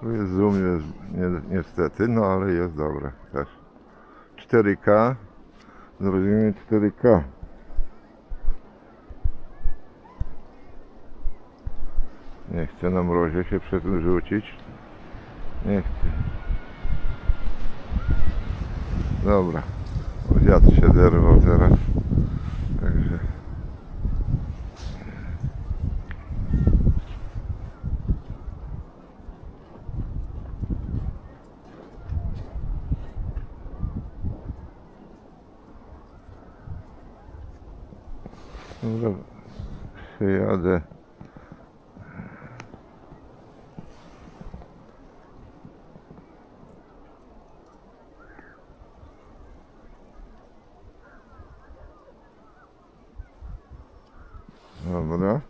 Tu jest zoom, jest, ni- niestety, no ale jest dobre też. 4K, zrobimy 4K. Nie chcę na mrozie się przerzucić. Nie chcę. Dobra. Wiatr się derwał teraz. Dobra. Przyjadę. Dobra.